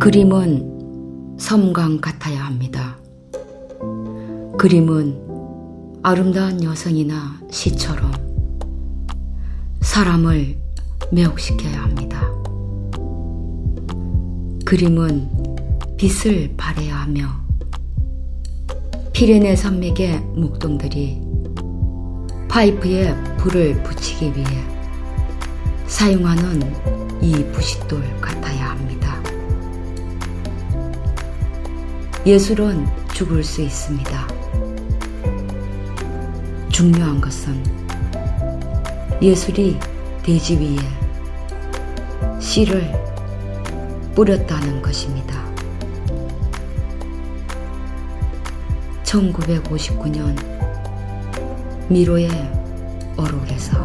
그림은 섬광 같아야 합니다. 그림은 아름다운 여성이나 시처럼 사람을 매혹시켜야 합니다. 그림은 빛을 발해야 하며 피레네 산맥의 목동들이 파이프에 불을 붙이기 위해 사용하는 이 부싯돌 같아야 합니다. 예술은 죽을 수 있습니다. 중요한 것은 예술이 대지 위에 씨를 뿌렸다는 것입니다. 1959년 미로의 어록에서